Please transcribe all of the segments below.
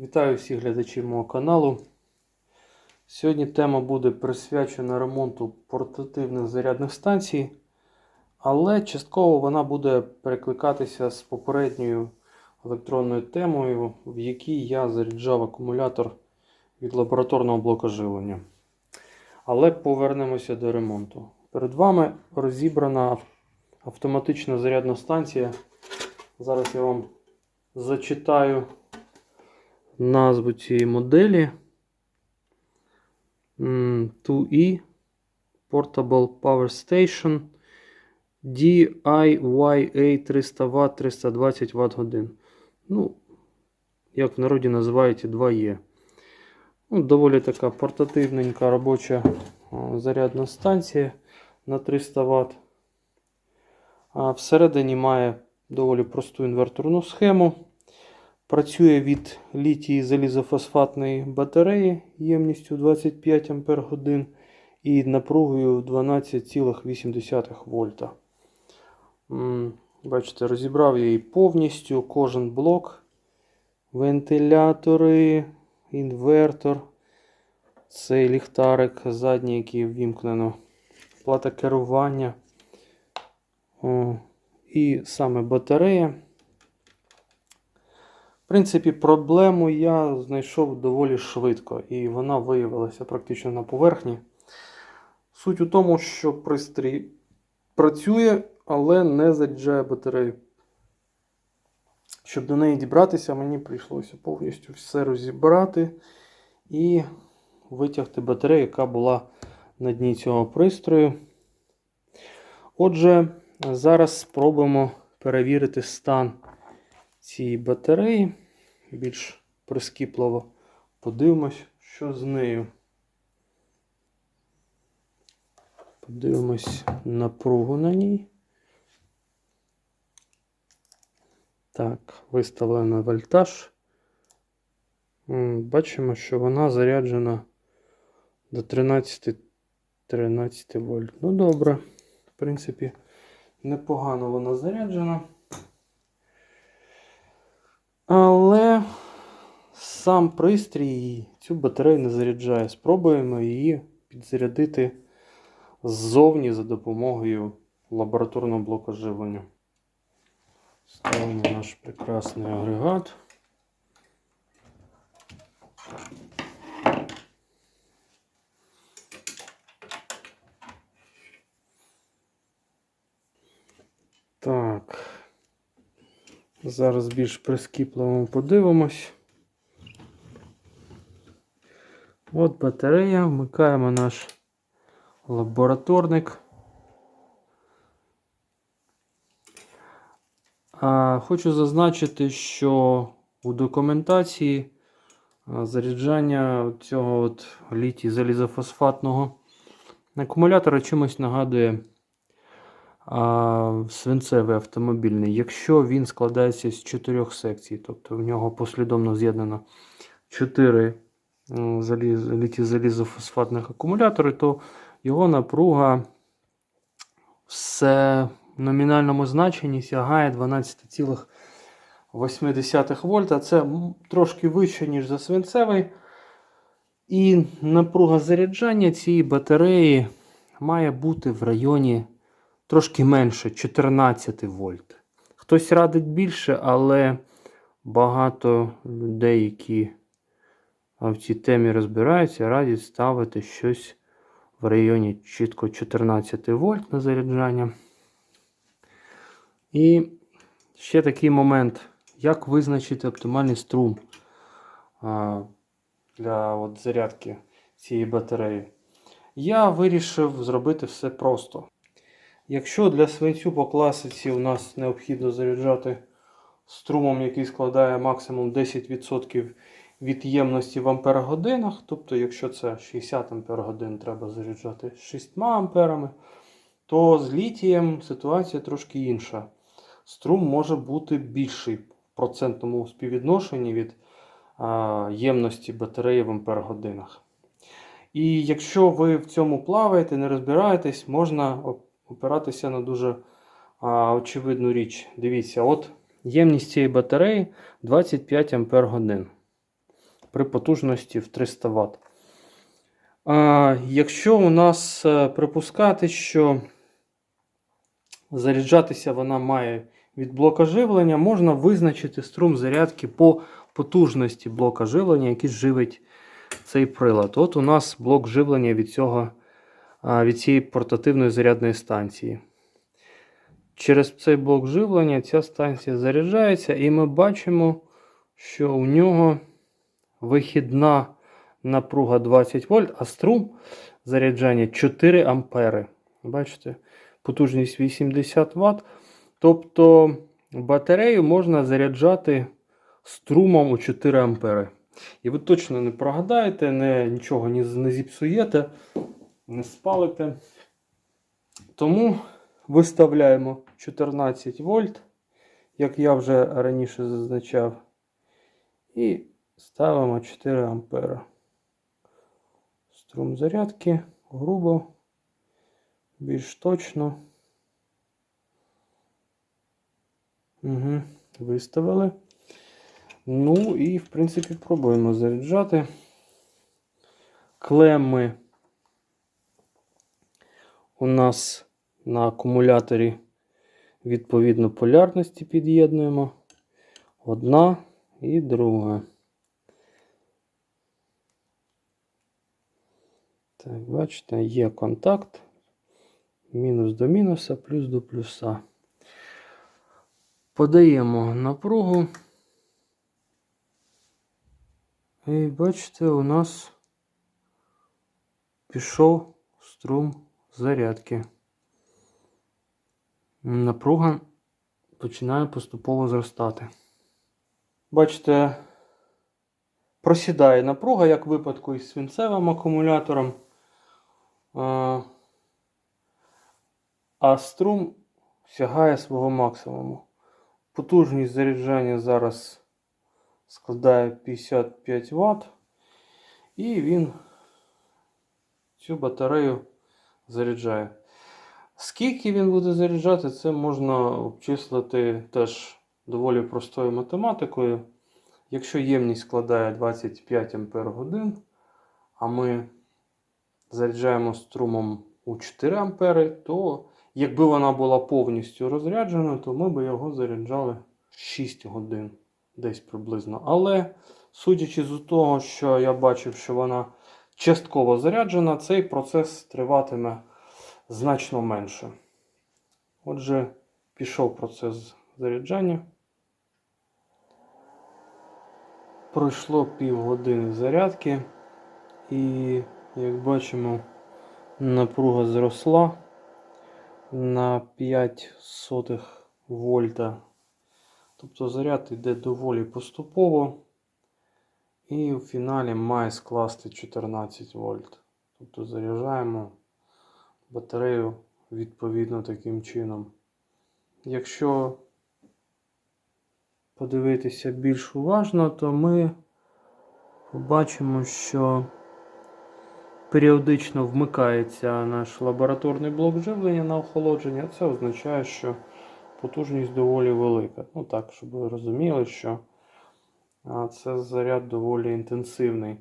Вітаю всіх глядачів мого каналу. Сьогодні тема буде присвячена ремонту портативних зарядних станцій, але частково вона буде перекликатися з попередньою електронною темою, в якій я заряджав акумулятор від лабораторного блока живлення. Але повернемося до ремонту. Перед вами розібрана автоматична зарядна станція. Зараз я вам зачитаю назву цієї моделі. М, 2E Portable Power Station DIYA 300 Вт 320 Вт годин. Ну, як в народі називають 2E. Ну, доволі така портативненька робоча зарядна станція на 300 Вт. А всередині має доволі просту інверторну схему. Працює від літії залізофосфатної батареї ємністю 25 Ах і напругою 12,8 вольта. Бачите, розібрав я її повністю, кожен блок, вентилятори, інвертор, цей ліхтарик задній, який ввімкнено, плата керування і саме батарея. В принципі, проблему я знайшов доволі швидко, і вона виявилася практично на поверхні. Суть у тому, що пристрій працює, але не заряджає батарею. Щоб до неї дібратися, мені прийшлося повністю все розібрати і витягти батарею, яка була на дні цього пристрою. Отже, зараз спробуємо перевірити стан цієї батареї. Більш прискіпливо подивимось, що з нею. Подивимось напругу на ній. Так, виставлено вольтаж. Бачимо, що вона заряджена до 13, 13 вольт. Ну, добре. В принципі, непогано вона заряджена. Але сам пристрій цю батарею не заряджає. Спробуємо її підзарядити ззовні за допомогою лабораторного блоку живлення. Ставимо наш прекрасний агрегат. Так. Зараз більш прискіпливо подивимось. От батарея. Вмикаємо наш лабораторник. А, Хочу зазначити, що у документації заряджання цього от літій залізофосфатного акумулятора чимось нагадує свинцевий автомобільний, якщо він складається з чотирьох секцій, тобто в нього послідовно з'єднано 4 заліз, літій залізофосфатних акумулятори, то його напруга в номінальному значенні сягає 12,8 вольта. Це трошки вище, ніж за свинцевий. І напруга заряджання цієї батареї має бути в районі трошки менше 14 вольт. Хтось радить більше, але багато людей, які в цій темі розбираються, радять ставити щось в районі чітко 14 вольт на заряджання. І ще такий момент, як визначити оптимальний струм для от, зарядки цієї батареї. Я вирішив зробити все просто. Якщо для свинцю по класиці у нас необхідно заряджати струмом, який складає максимум 10% від ємності в ампер-годинах, тобто, якщо це 60 ампер-годин треба заряджати 6 амперами, то з літієм ситуація трошки інша. Струм може бути більший в процентному співвідношенні від ємності батареї в ампер-годинах. І якщо ви в цьому плаваєте, не розбираєтесь, можна опиратися на дуже а, очевидну річ. Дивіться, от ємність цієї батареї 25 Ампер годин. при потужності в 300 Вт. А, якщо у нас е, припускати, що заряджатися вона має від блока живлення, можна визначити струм зарядки по потужності блока живлення, який живить цей прилад. От у нас блок живлення від, цього, від цієї портативної зарядної станції. Через цей блок живлення ця станція заряджається, і ми бачимо, що у нього вихідна напруга 20 вольт, а струм заряджання 4 ампери. Бачите, потужність 80 Вт. Тобто батарею можна заряджати струмом у 4 ампери. І ви точно не прогадаєте, не, нічого не, не зіпсуєте, не спалите. Тому виставляємо 14 вольт, як я вже раніше зазначав. І ставимо 4 ампера. Струм зарядки грубо, більш точно. Угу, виставили. Ну і, в принципі, пробуємо заряджати. Клеми у нас на акумуляторі відповідно полярності під'єднуємо. Одна і друга. Так, бачите, є контакт. Мінус до мінуса, плюс до плюса. Подаємо напругу. І бачите, у нас пішов струм зарядки. Напруга починає поступово зростати. Бачите, просідає напруга, як в випадку із свинцевим акумулятором. А, струм сягає свого максимуму. Потужність заряджання зараз складає 55 Вт. І він цю батарею заряджає. Скільки він буде заряджати, це можна обчислити теж доволі простою математикою. Якщо ємність складає 25 Ампер годин, а ми заряджаємо струмом у 4 Ампери, то якби вона була повністю розряджена, то ми б його заряджали 6 годин десь приблизно. Але судячи з того, що я бачив, що вона частково заряджена, цей процес триватиме значно менше. Отже, пішов процес заряджання. Пройшло півгодини зарядки, і, як бачимо, напруга зросла на 5 сотих вольта. Тобто заряд йде доволі поступово. І в фіналі має скласти 14 вольт. Тобто заряджаємо батарею відповідно таким чином. Якщо подивитися більш уважно, то ми побачимо, що періодично вмикається наш лабораторний блок живлення на охолодження. Це означає, що потужність доволі велика. Ну так, щоб ви розуміли, що це заряд доволі інтенсивний.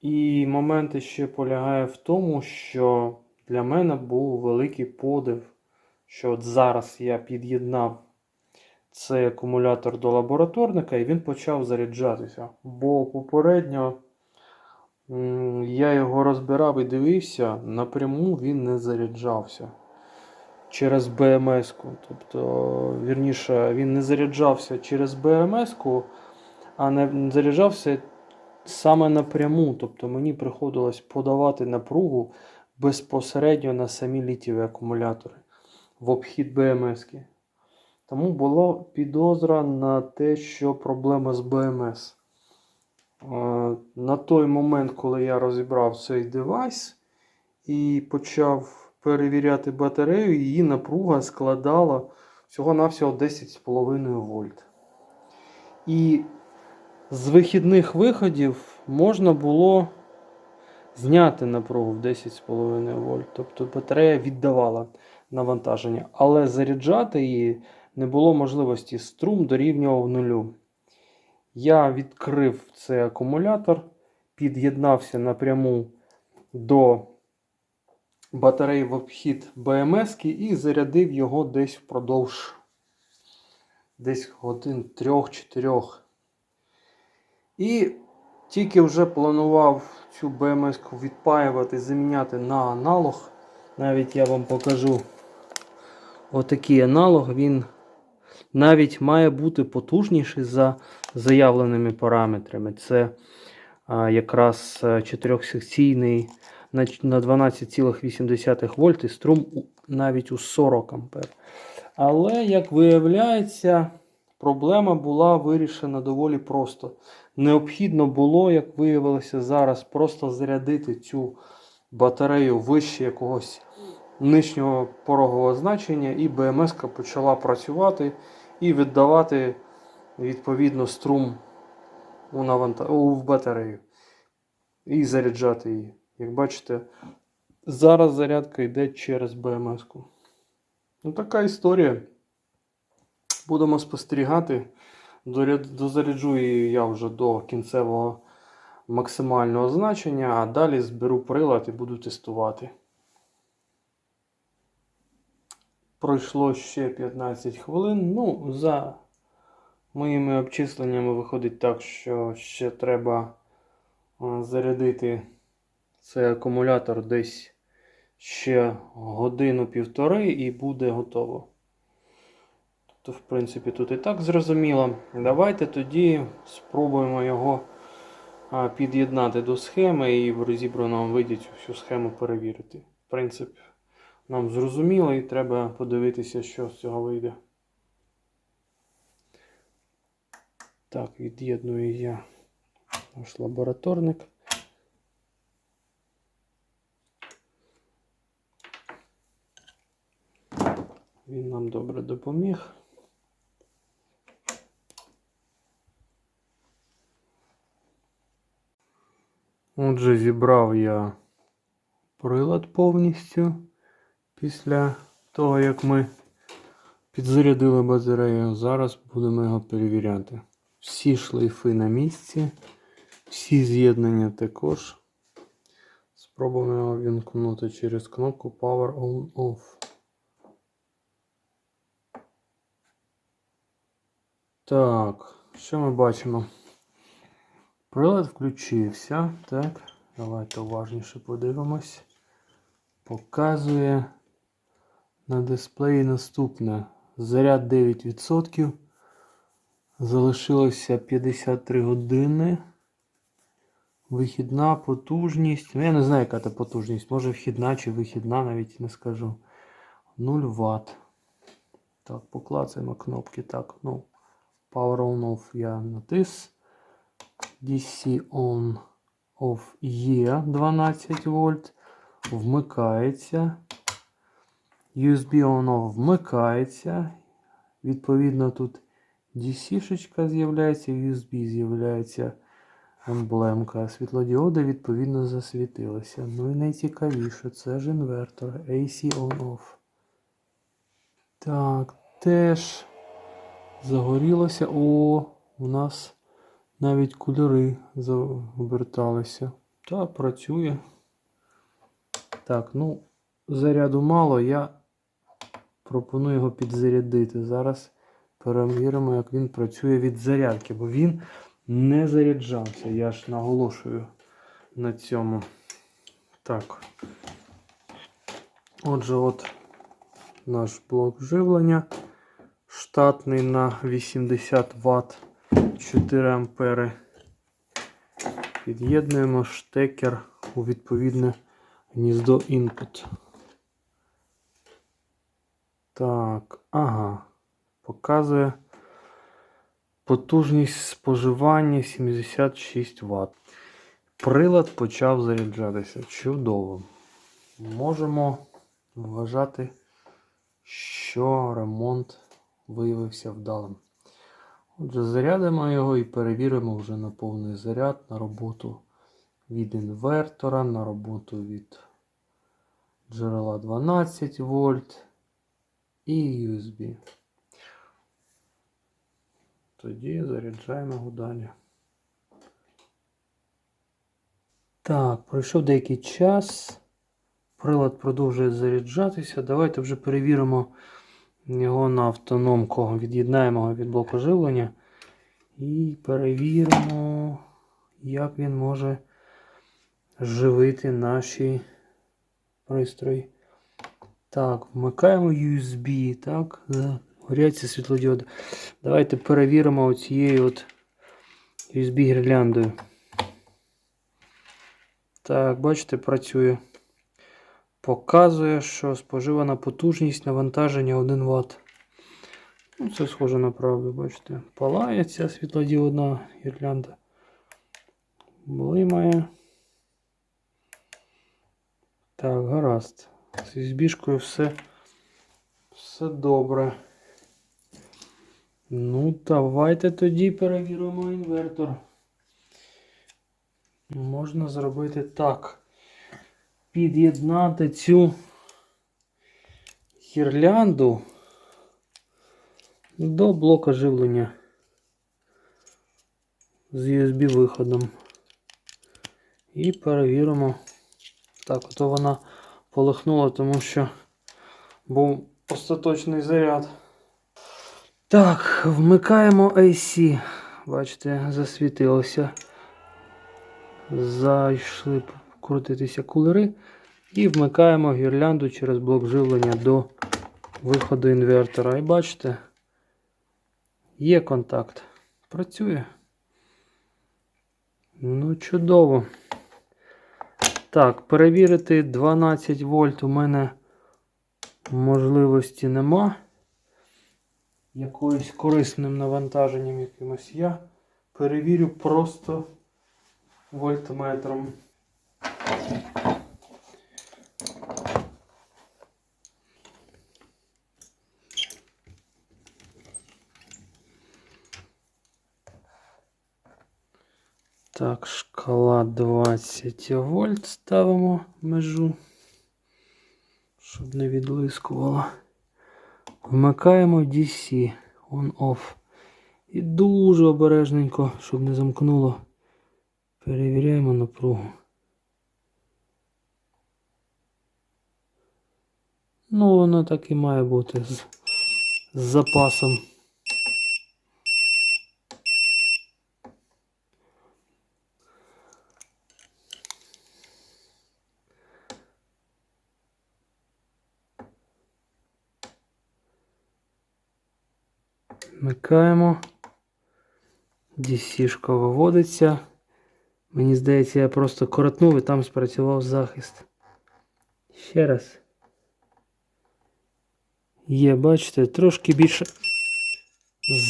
І момент ще полягає в тому, що для мене був великий подив, що от зараз я під'єднав цей акумулятор до лабораторника і він почав заряджатися. Бо попередньо я його розбирав і дивився, напряму він не заряджався через БМС-ку. Тобто, вірніше, він не заряджався через БМС-ку, а заряджався саме напряму. Тобто мені приходилось подавати напругу безпосередньо на самі літіві акумулятори в обхід БМС-ки. Тому була підозра на те, що проблема з БМС. На той момент, коли я розібрав цей девайс і почав перевіряти батарею, її напруга складала всього-навсього 10,5 вольт. І з вихідних виходів можна було зняти напругу в 10,5 вольт. Тобто батарея віддавала навантаження, але заряджати її не було можливості. Струм дорівнював нулю. Я відкрив цей акумулятор, під'єднався напряму до батареї в обхід БМС і зарядив його десь впродовж десь годин 3-4. І тільки вже планував цю БМС відпаювати, заміняти на аналог. Навіть я вам покажу отакий аналог. Він навіть має бути потужніший за заявленими параметрами. Це а, якраз 4-секційний на на 12,8 вольт і струм навіть у 40 ампер. Але, як виявляється, проблема була вирішена доволі просто. Необхідно було, як виявилося зараз, просто зарядити цю батарею вище якогось нижнього порогового значення, і БМС почала працювати і віддавати відповідно струм у, наванта... у батарею. І заряджати її. Як бачите, зараз зарядка йде через БМС-ку. Ну, така історія. Будемо спостерігати. Дозаряджу її я вже до кінцевого максимального значення, а далі зберу прилад і буду тестувати. Пройшло ще 15 хвилин. Ну, за моїми обчисленнями виходить так, що ще треба зарядити цей акумулятор десь ще годину-півтори і буде готово. Тобто, в принципі, тут і так зрозуміло. Давайте тоді спробуємо його під'єднати до схеми і в розібраному виді цю всю схему перевірити. Принцип нам зрозуміло і треба подивитися, що з цього вийде. Так, від'єдную я наш лабораторник. Він нам добре допоміг. Отже, зібрав я прилад повністю після того, як ми підзарядили батарею. Зараз будемо його перевіряти. Всі шлейфи на місці, всі з'єднання також. Спробуємо його вімкнути через кнопку Power On Off. Так, що ми бачимо? Прилад включився. Так, давайте уважніше подивимось. Показує на дисплеї наступне. Заряд 9%. Залишилося 53 години. Вихідна потужність. Ну, я не знаю, яка це потужність. Може вхідна чи вихідна, навіть не скажу. 0 Вт. Так, поклацаємо кнопки. Так, ну. Power on off я натис. DC on off є 12 вольт. Вмикається. USB on off вмикається. Відповідно, тут DC-шечка з'являється, USB з'являється емблемка. Світлодіоди відповідно засвітилися. Ну і найцікавіше, це ж інвертор AC on off. Так, теж загорілося. О, у нас навіть кольори заверталися. Та працює. Так, ну, заряду мало, я пропоную його підзарядити. Зараз перевіримо, як він працює від зарядки, бо він не заряджався. Я ж наголошую на цьому. Так. Отже, от наш блок живлення штатний на 80 Вт 4 ампери. Під'єднуємо штекер у відповідне гніздо input. Так, ага. Показує потужність споживання 76 Вт. Прилад почав заряджатися. Чудово. Можемо вважати, що ремонт виявився вдалим. Отже, зарядимо його і перевіримо вже на повний заряд, на роботу від інвертора, на роботу від джерела 12 вольт і USB. Тоді заряджаємо його далі. Так, пройшов деякий час. Прилад продовжує заряджатися. Давайте вже перевіримо його на автономку. Від'єднаємо його від блоку живлення. І перевіримо, як він може живити наші пристрої. Так, вмикаємо USB, так, горяться світлодіоди. Давайте перевіримо оцією от USB гірляндою. Так, бачите, працює. Показує, що споживана потужність навантаження 1 Вт. Ну, це схоже на правду, бачите. Палає ця світлодіодна гірлянда. Блимає. Так, гаразд. З ізбішкою все, все добре. Ну, давайте тоді перевіримо інвертор. Можна зробити так. Під'єднати цю гірлянду до блока живлення з USB виходом. І перевіримо. Так, ото вона полихнула, тому що був остаточний заряд. Так, вмикаємо AC. Бачите, засвітилося. Зайшли крутитися кулери. І вмикаємо гірлянду через блок живлення до виходу інвертора. І бачите, є контакт. Працює. Ну, чудово. Так, перевірити 12 вольт у мене можливості нема. Якоюсь корисним навантаженням якимось я перевірю просто вольтметром. Так, шкала 20 вольт ставимо межу, щоб не відлискувало. Вмикаємо DC on-off. І дуже обережненько, щоб не замкнуло. Перевіряємо напругу. Ну, воно так і має бути з, з запасом. Вмикаємо. DC-шка виводиться. Мені здається, я просто коротнув і там спрацював захист. Ще раз. Є, бачите, трошки більше.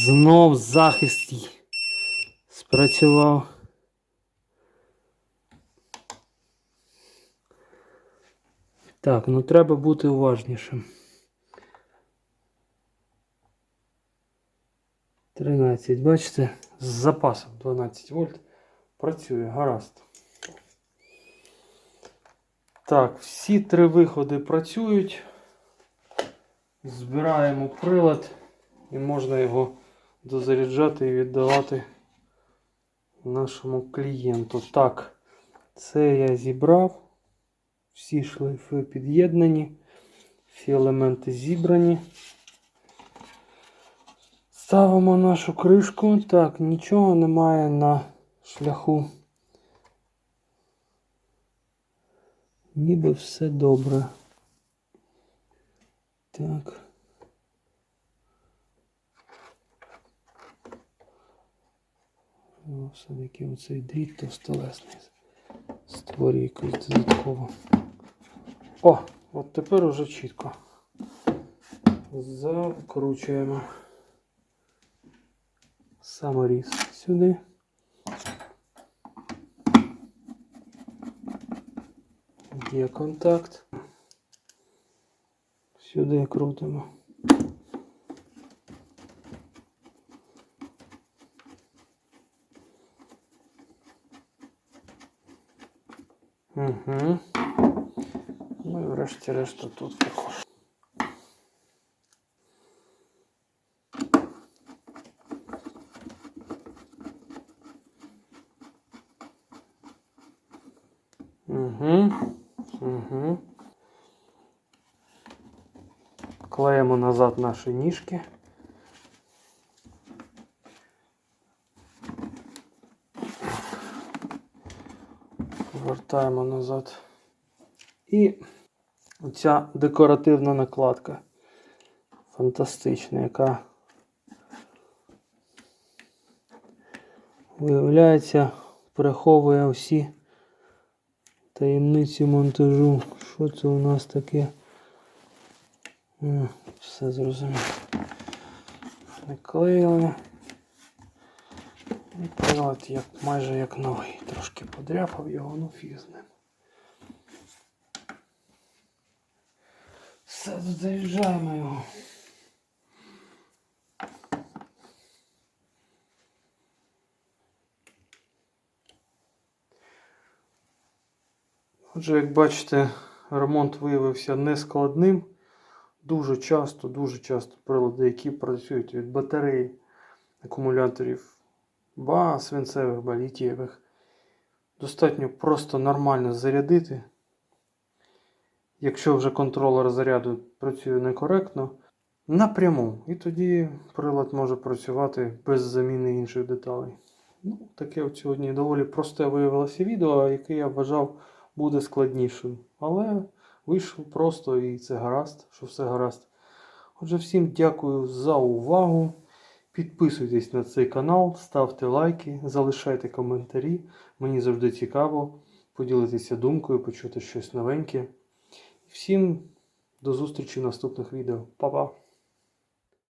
Знов захист спрацював. Так, ну треба бути уважнішим. 13, бачите, з запасом 12 вольт. Працює, гаразд. Так, всі три виходи працюють. Збираємо прилад і можна його дозаряджати і віддавати нашому клієнту. Так, це я зібрав. Всі шлейфи під'єднані, всі елементи зібрані. Ставимо нашу кришку. Так, нічого немає на шляху. Ніби все добре. Так. О, Все-таки оцей дріт товстолесний створює якусь додаткову. О, от тепер уже чітко. Закручуємо саморіз сюди. Є контакт. Сюди крутимо. Угу. Ну і врешті-решт тут також. Угу. Угу. Клеїмо назад наші ніжки. Повертаємо назад. І оця декоративна накладка. Фантастична, яка виявляється, приховує усі таємниці монтажу. Що це у нас таке? Все зрозуміло. Наклеїли. І прилад як, майже як новий. Трошки подряпав його, ну фіг з ним. Все, заїжджаємо його. Отже, як бачите, ремонт виявився нескладним. Дуже часто, дуже часто прилади, які працюють від батареї, акумуляторів, ба свинцевих, ба літієвих, достатньо просто нормально зарядити. Якщо вже контролер заряду працює некоректно, напряму. І тоді прилад може працювати без заміни інших деталей. Ну, таке от сьогодні доволі просте виявилося відео, яке я вважав буде складнішим. Але вийшло просто і це гаразд, що все гаразд. Отже, всім дякую за увагу. Підписуйтесь на цей канал, ставте лайки, залишайте коментарі. Мені завжди цікаво поділитися думкою, почути щось новеньке. Всім до зустрічі в наступних відео. Па-па!